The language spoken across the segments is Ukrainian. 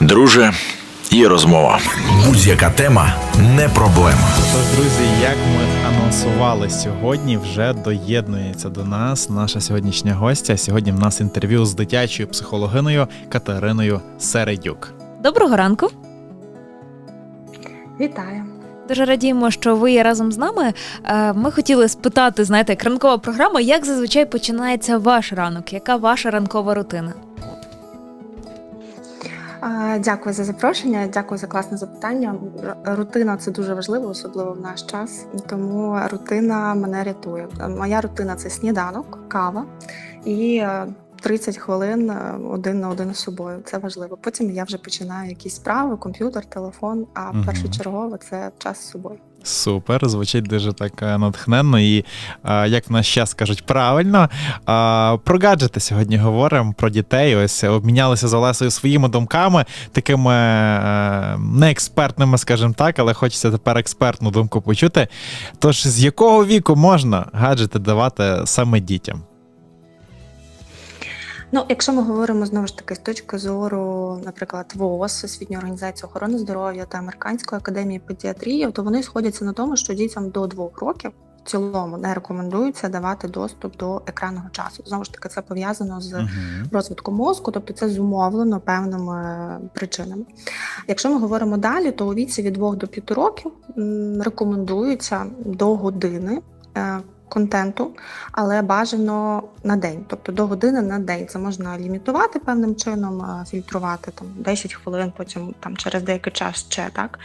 Друже, є розмова. Будь-яка тема не проблема. Тож, друзі, як ми анонсували сьогодні, вже доєднується до нас наша сьогоднішня гостя. Сьогодні в нас інтерв'ю з дитячою психологиною Катериною Середюк. Доброго ранку. Вітаю. Дуже радіємо, що ви є разом з нами. Е, Ми хотіли спитати, знаєте, як ранкова програма, як зазвичай починається ваш ранок? Яка ваша ранкова рутина? Дякую за запрошення, дякую за класне запитання. Рутина це дуже важливо, особливо в наш час. Тому рутина мене рятує. Моя рутина це сніданок, кава і е, 30 хвилин е, один на один з собою. Це важливо. Потім я вже починаю якісь справи, комп'ютер, телефон. А угу. першочергово це час з собою. Супер, звучить дуже так е, натхненно і, е, як в нас час кажуть, правильно. Про гаджети сьогодні говоримо, про дітей. Ось обмінялися з Олесою своїми думками, такими е, неекспертними, скажімо так, але хочеться тепер експертну думку почути. Тож, з якого віку можна гаджети давати саме дітям? Ну, якщо ми говоримо знову ж таки з точки зору, наприклад, ВООЗ, Всесвітньої організації охорони здоров'я та Американської академії педіатрії, то вони сходяться на тому, що дітям до двох років в цілому не рекомендується давати доступ до екранного часу. Знову ж таки, це пов'язано з розвитком мозку, тобто це зумовлено певними причинами. Якщо ми говоримо далі, то у віці від 2 до 5 років рекомендується до години. Контенту, але бажано на день, тобто до години на день. Це можна лімітувати певним чином, е, фільтрувати там 10 хвилин, потім там через деякий час ще так.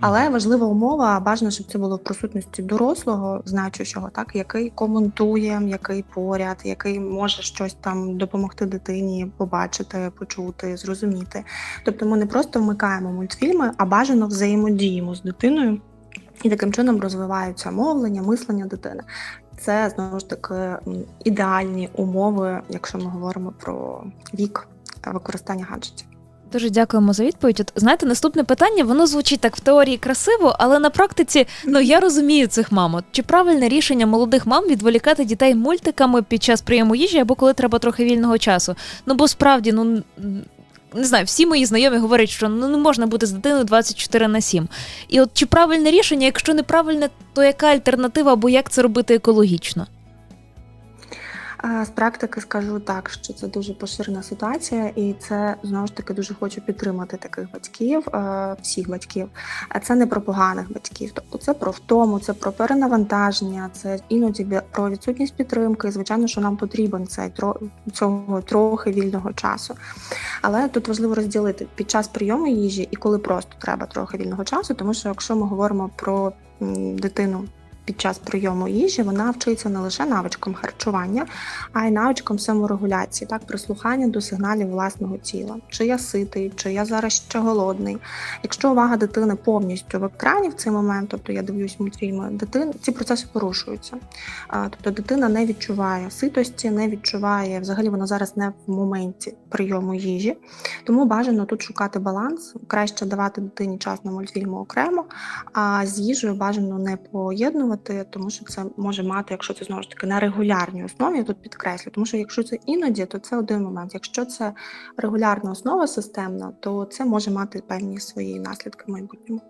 Але важлива умова, бажано, щоб це було в присутності дорослого, значущого, так який коментує, який поряд, який може щось там допомогти дитині побачити, почути, зрозуміти. Тобто ми не просто вмикаємо мультфільми, а бажано взаємодіємо з дитиною. І таким чином розвиваються мовлення, мислення дитини. Це знову ж таки ідеальні умови, якщо ми говоримо про вік використання гаджетів. Дуже дякуємо за відповідь. От знаєте, наступне питання воно звучить так в теорії красиво, але на практиці ну я розумію цих мам. От Чи правильне рішення молодих мам відволікати дітей мультиками під час прийому їжі або коли треба трохи вільного часу? Ну бо справді, ну не знаю, всі мої знайомі говорять, що ну не можна бути з дитиною 24 на 7. І от чи правильне рішення? Якщо неправильне, то яка альтернатива або як це робити екологічно? З практики скажу так, що це дуже поширена ситуація, і це знову ж таки дуже хочу підтримати таких батьків, е, всіх батьків. А це не про поганих батьків, тобто це про втому, це про перенавантаження, це іноді про відсутність підтримки. Звичайно, що нам потрібен цей цього трохи вільного часу. Але тут важливо розділити під час прийому їжі і коли просто треба трохи вільного часу, тому що якщо ми говоримо про дитину. Під час прийому їжі вона вчиться не лише навичкам харчування, а й навичкам саморегуляції, так прислухання до сигналів власного тіла. Чи я ситий, чи я зараз ще голодний. Якщо увага дитини повністю в екрані в цей момент, тобто я дивлюсь мультфільми, дитин ці процеси порушуються. Тобто дитина не відчуває ситості, не відчуває взагалі вона зараз не в моменті прийому їжі. Тому бажано тут шукати баланс. Краще давати дитині час на мультфільму окремо, а з їжею бажано не поєднувати, тому що це може мати, якщо це знову ж таки на регулярній основі, я тут підкреслю, тому що якщо це іноді, то це один момент. Якщо це регулярна основа системна, то це може мати певні свої наслідки в майбутньому.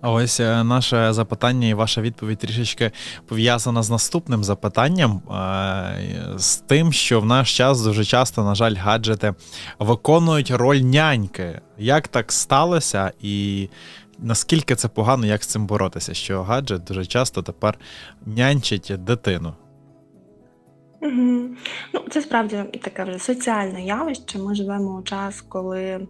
А ось е, наше запитання і ваша відповідь трішечки пов'язана з наступним запитанням, е, з тим, що в наш час дуже часто, на жаль, гаджети виконують роль няньки. Як так сталося, і наскільки це погано, як з цим боротися? Що гаджет дуже часто тепер нянчить дитину? Угу. Ну, це справді таке вже соціальне явище. Ми живемо у час, коли,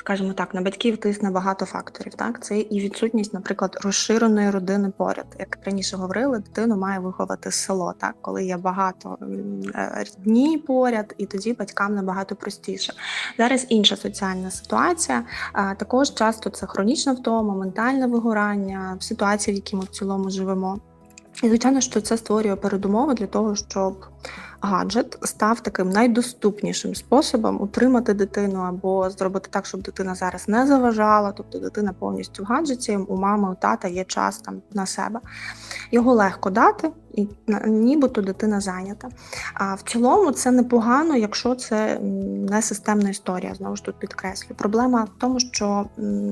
скажімо так, на батьків тисне багато факторів. Так, це і відсутність, наприклад, розширеної родини поряд. Як раніше говорили, дитину має виховати село, так, коли є багато е, дні поряд, і тоді батькам набагато простіше. Зараз інша соціальна ситуація. Також часто це хронічна втома, ментальне вигорання, ситуації, в якій ми в цілому живемо. І звичайно, що це створює передумови для того, щоб гаджет став таким найдоступнішим способом утримати дитину або зробити так, щоб дитина зараз не заважала. Тобто дитина повністю в гаджеті, у мами, у тата є час там на себе. Його легко дати, і нібито дитина зайнята. А в цілому це непогано, якщо це не системна історія. Знову ж тут підкреслю. Проблема в тому, що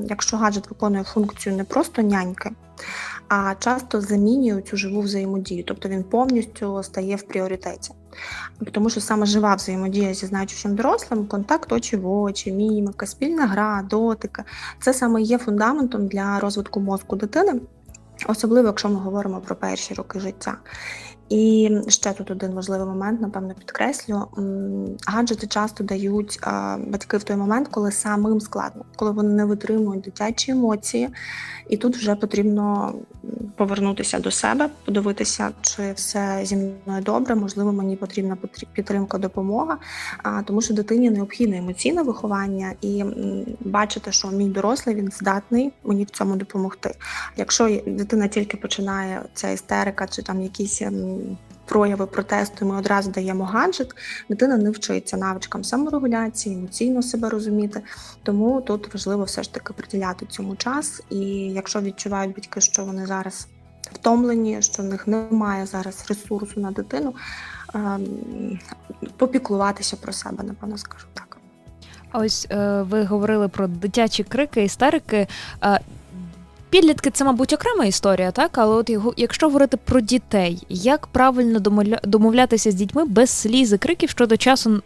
якщо гаджет виконує функцію не просто няньки, а часто замінює цю живу взаємодію, тобто він повністю стає в пріоритеті. Тому що саме жива взаємодія зі значущим дорослим, контакт очі в очі, міміка, спільна гра, дотики це саме є фундаментом для розвитку мозку дитини, особливо якщо ми говоримо про перші роки життя. І ще тут один важливий момент, напевно, підкреслю. Гаджети часто дають батьки в той момент, коли самим складно, коли вони не витримують дитячі емоції, і тут вже потрібно повернутися до себе, подивитися, чи все зі мною добре. Можливо, мені потрібна потрі- підтримка, допомога, тому що дитині необхідне емоційне виховання, і бачити, що мій дорослий він здатний мені в цьому допомогти. Якщо дитина тільки починає ця істерика чи там якісь прояви протесту, ми одразу даємо гаджет, дитина не вчиться навичкам саморегуляції, емоційно себе розуміти. Тому тут важливо все ж таки приділяти цьому час. І якщо відчувають батьки, що вони зараз втомлені, що в них немає зараз ресурсу на дитину, ем, попіклуватися про себе, напевно, скажу так. Ось е, ви говорили про дитячі крики, істерики. Підлітки це, мабуть, окрема історія, так? Але от його, якщо говорити про дітей, як правильно домовля- домовлятися з дітьми без сліз і криків щодо часу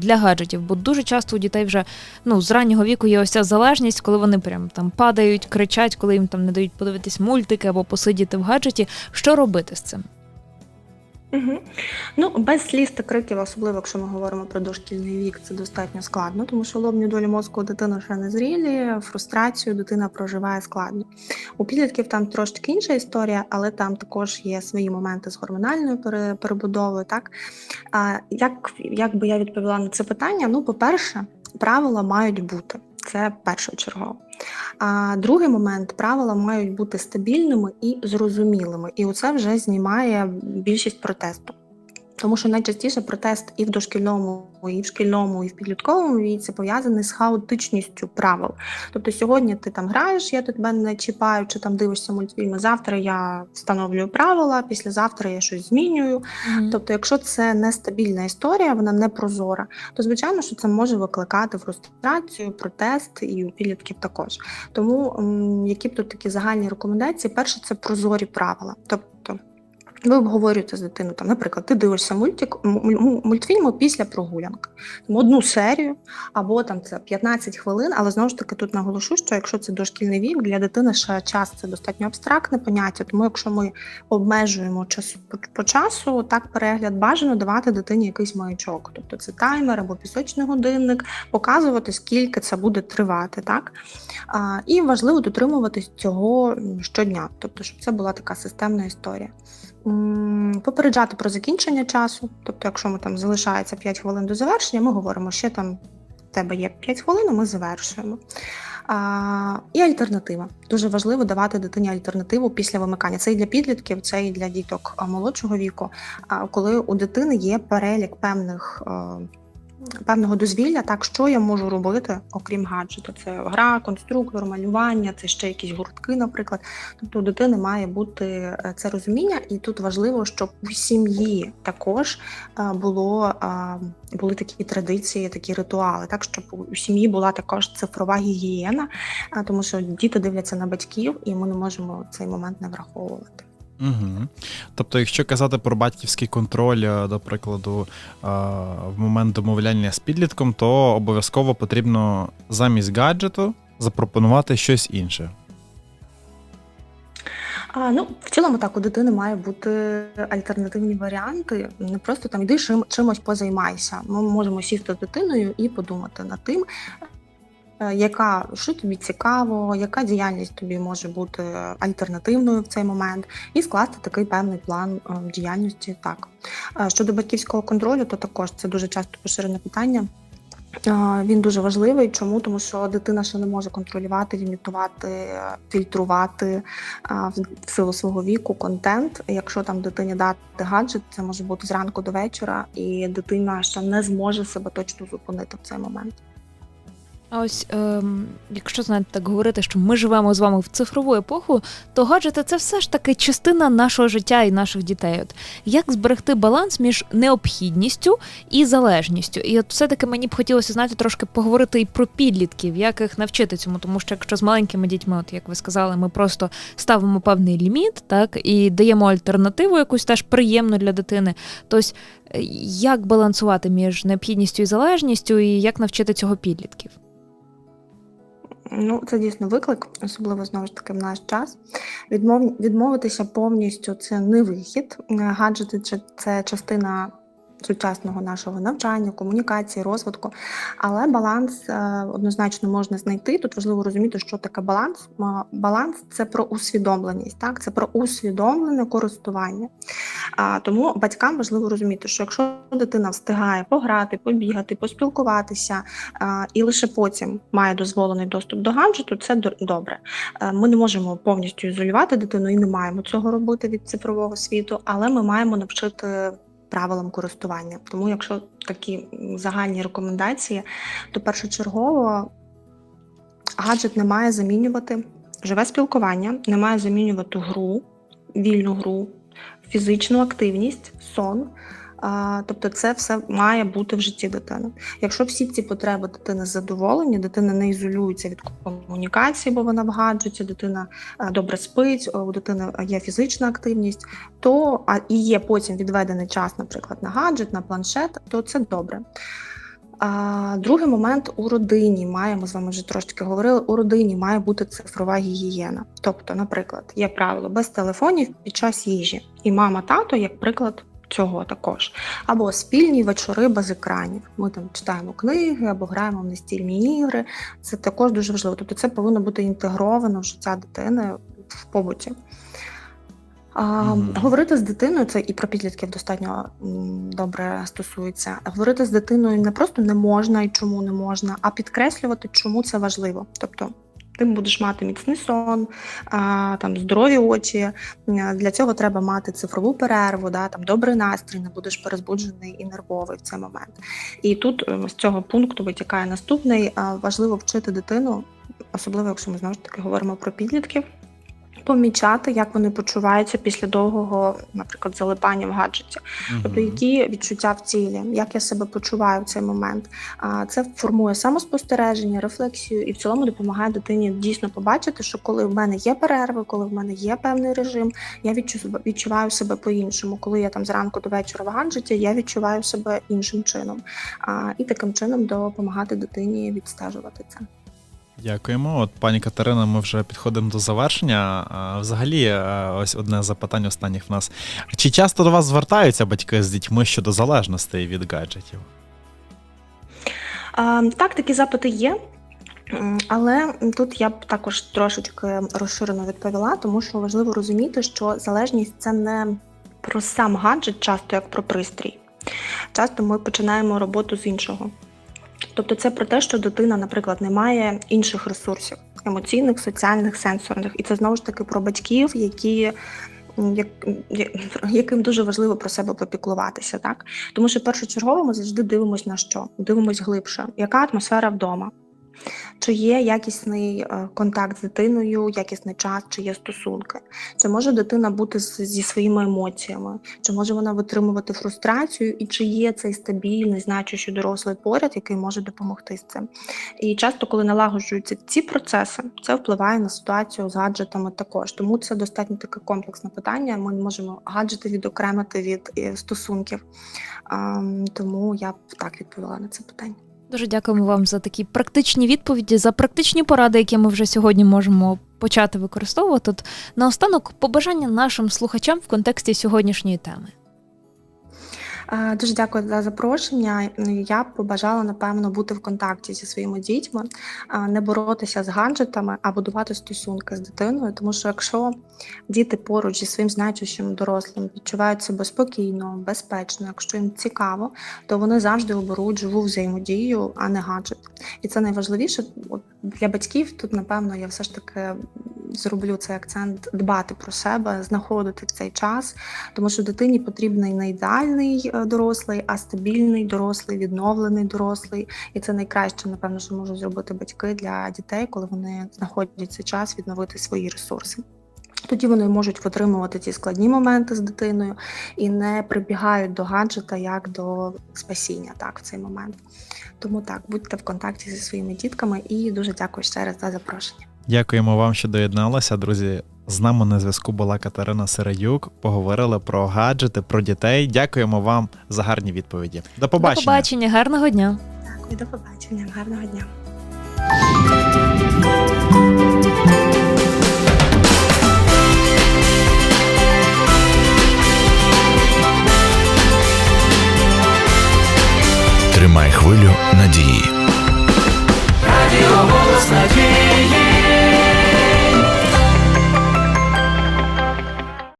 для гаджетів? Бо дуже часто у дітей вже ну, з раннього віку є ось ця залежність, коли вони прям там падають, кричать, коли їм там не дають подивитись мультики або посидіти в гаджеті. Що робити з цим? Угу. Ну, без сліз та криків, особливо якщо ми говоримо про дошкільний вік, це достатньо складно, тому що лобні долі мозку у дитини ще не зрілі, фрустрацію дитина проживає складно. У підлітків там трошки інша історія, але там також є свої моменти з гормональною перебудовою. Так? А, як, як би я відповіла на це питання? Ну, по-перше, правила мають бути. Це першочергово. А другий момент правила мають бути стабільними і зрозумілими. І оце вже знімає більшість протесту. Тому що найчастіше протест і в дошкільному, і в шкільному, і в підлітковому віці пов'язаний з хаотичністю правил. Тобто сьогодні ти там граєш, я тебе не чіпаю, чи там дивишся мультфільми. Завтра я встановлюю правила, післязавтра я щось змінюю. Тобто, якщо це нестабільна історія, вона не прозора, то звичайно, що це може викликати фрустрацію, протест і у підлітків також. Тому які б тут такі загальні рекомендації? Перше, це прозорі правила. Тобто. Ви обговорюєте з дитиною, там, наприклад, ти дивишся мультик, мультфільму після прогулянки, там, одну серію, або там це 15 хвилин, але знову ж таки тут наголошу, що якщо це дошкільний вік, для дитини ще час це достатньо абстрактне поняття. Тому якщо ми обмежуємо час по, по часу, так перегляд бажано давати дитині якийсь маячок, тобто це таймер або пісочний годинник, показувати скільки це буде тривати, так а, і важливо дотримуватись цього щодня, тобто щоб це була така системна історія. Попереджати про закінчення часу, тобто, якщо ми там залишається 5 хвилин до завершення, ми говоримо, ще там в тебе є 5 хвилин, ми завершуємо. А, і альтернатива. Дуже важливо давати дитині альтернативу після вимикання. Це і для підлітків, це і для діток молодшого віку. Коли у дитини є перелік певних. Певного дозвілля, так що я можу робити, окрім гаджету. Це гра, конструктор, малювання, це ще якісь гуртки, наприклад. Тобто у дитини має бути е, це розуміння, і тут важливо, щоб у сім'ї також е, було е, були такі традиції, такі ритуали, так щоб у сім'ї була також цифрова гігієна, тому що діти дивляться на батьків, і ми не можемо цей момент не враховувати. Угу. Тобто, якщо казати про батьківський контроль, е, до прикладу, е, в момент домовляння з підлітком, то обов'язково потрібно замість гаджету запропонувати щось інше. А, ну, в цілому так, у дитини має бути альтернативні варіанти. Не просто там йди чим, чимось позаймайся. Ми можемо сісти з дитиною і подумати над тим, яка що тобі цікаво, яка діяльність тобі може бути альтернативною в цей момент, і скласти такий певний план е, діяльності. Так Е, щодо батьківського контролю, то також це дуже часто поширене питання. Е, Він дуже важливий. Чому? Тому що дитина ще не може контролювати, лімітувати, е, фільтрувати е, в силу свого віку контент. Якщо там дитині дати гаджет, це може бути зранку до вечора, і дитина ще не зможе себе точно зупинити в цей момент. А ось, ем, якщо знаєте, так говорити, що ми живемо з вами в цифрову епоху, то гаджети це все ж таки частина нашого життя і наших дітей. От як зберегти баланс між необхідністю і залежністю? І от все-таки мені б хотілося знаєте, трошки поговорити і про підлітків, як їх навчити цьому, тому що якщо з маленькими дітьми, от як ви сказали, ми просто ставимо певний ліміт, так і даємо альтернативу, якусь теж приємну для дитини. То ось е, як балансувати між необхідністю і залежністю, і як навчити цього підлітків? Ну, це дійсно виклик, особливо знову ж таки в наш час. Відмов... Відмовитися повністю це не вихід. Гаджети це частина сучасного нашого навчання, комунікації, розвитку. Але баланс е, однозначно можна знайти. Тут важливо розуміти, що таке баланс. Баланс це про усвідомленість, так це про усвідомлене користування. Тому батькам важливо розуміти, що якщо дитина встигає пограти, побігати, поспілкуватися, і лише потім має дозволений доступ до гаджету, це до- добре. Е, Ми не можемо повністю ізолювати дитину і не маємо цього робити від цифрового світу, але ми маємо навчити правилам користування. Тому, якщо такі загальні рекомендації, то першочергово гаджет не має замінювати живе спілкування, не має замінювати гру, вільну гру, фізичну активність, сон. А, Тобто це все має бути в житті дитини. Якщо всі ці потреби дитини задоволені, дитина не ізолюється від комунікації, бо вона в гаджеті, дитина е, добре спить, у дитини є фізична активність, то а і є потім відведений час, наприклад, на гаджет, на планшет, то це добре. А, другий момент у родині має, ми з вами вже трошки говорили, у родині має бути цифрова гігієна. Тобто, наприклад, є правило без телефонів під час їжі, і мама, тато, як приклад цього також. Або спільні вечори без екранів. Ми там читаємо книги або граємо в настільні ігри. Це також дуже важливо. Тобто це повинно бути інтегровано в життя дитини в побуті. А, Мгм. Говорити з дитиною, це і про підлітків достатньо добре стосується. Говорити з дитиною не просто не можна і чому не можна, а підкреслювати, чому це важливо. Тобто ти будеш мати міцний сон, там здорові очі. Для цього треба мати цифрову перерву, да, там добрий настрій, не будеш перезбуджений і нервовий в цей момент. І тут е, з цього пункту витікає наступний. Важливо вчити дитину, особливо якщо ми знову ж таки говоримо про підлітків. Помічати, як вони почуваються після довгого, наприклад, залипання в гаджеті. Тобто, які відчуття в тілі, як я себе почуваю в цей момент. Це формує самоспостереження, рефлексію і в цілому допомагає дитині дійсно побачити, що коли в мене є перерви, коли в мене є певний режим, я відчуваю себе по-іншому. Коли я там зранку до вечора в гаджеті, я відчуваю себе іншим чином. І таким чином допомагати дитині відстежувати це. Дякуємо. От пані Катерина, ми вже підходимо до завершення. Взагалі, е, ось одне запитання останніх в нас. Чи часто до вас звертаються батьки з дітьми щодо залежностей від гаджетів? Так, такі запити є. Але тут я б також трошечки розширено відповіла, тому що важливо розуміти, що залежність це не про сам гаджет, часто як про пристрій. Часто ми починаємо роботу з іншого. Тобто це про те, що дитина, наприклад, не має інших ресурсів емоційних, соціальних, сенсорних. І це знову ж таки про батьків, які. як- яким дуже важливо про себе попіклуватися, так тому що першочергово ми завжди дивимося на що? Дивимось глибше, яка атмосфера вдома, чи є якісний е, контакт з дитиною, якісний час, чи є стосунки, чи може дитина бути зі своїми емоціями, чи може вона витримувати фрустрацію, і чи є цей стабільний, значущий дорослий поряд, який може допомогти з цим. І часто, коли налагоджуються ці процеси, це впливає на ситуацію з гаджетами також. Тому це достатньо таке комплексне питання. Ми не можемо гаджети відокремити від е, стосунків. Тому я б так відповіла на це питання. Дуже дякуємо вам за такі практичні відповіді, за практичні поради, які ми вже сьогодні можемо почати використовувати. Наостанок, побажання нашим слухачам в контексті сьогоднішньої теми. Дуже дякую за запрошення. Я б побажала, напевно, бути в контакті зі своїми дітьми, не боротися з гаджетами, а будувати стосунки з дитиною. Тому що якщо діти поруч зі своїм значущим дорослим відчувають себе спокійно, безпечно, якщо їм цікаво, то вони завжди оберуть живу взаємодію, а не гаджет. І це найважливіше От для батьків. Тут, напевно, я все ж таки зроблю цей акцент дбати про себе, знаходити цей час, тому що дитині потрібний не ідеальний е, дорослий, а стабільний дорослий, відновлений дорослий. І це найкраще, напевно, що можуть зробити батьки для дітей, коли вони знаходять цей час відновити свої ресурси. Тоді вони можуть витримувати ці складні моменти з дитиною і не прибігають до гаджета як до спасіння так, в цей момент. Тому так, будьте в контакті зі своїми дітками і дуже дякую ще раз за запрошення. Дякуємо вам, що доєдналися, друзі. З нами на зв'язку була Катерина Сирадюк. Поговорили про гаджети, про дітей. Дякуємо вам за гарні відповіді. До побачення. До побачення, гарного дня. Дякую, до побачення, гарного дня. Тримай хвилю надії. Радіо голос надії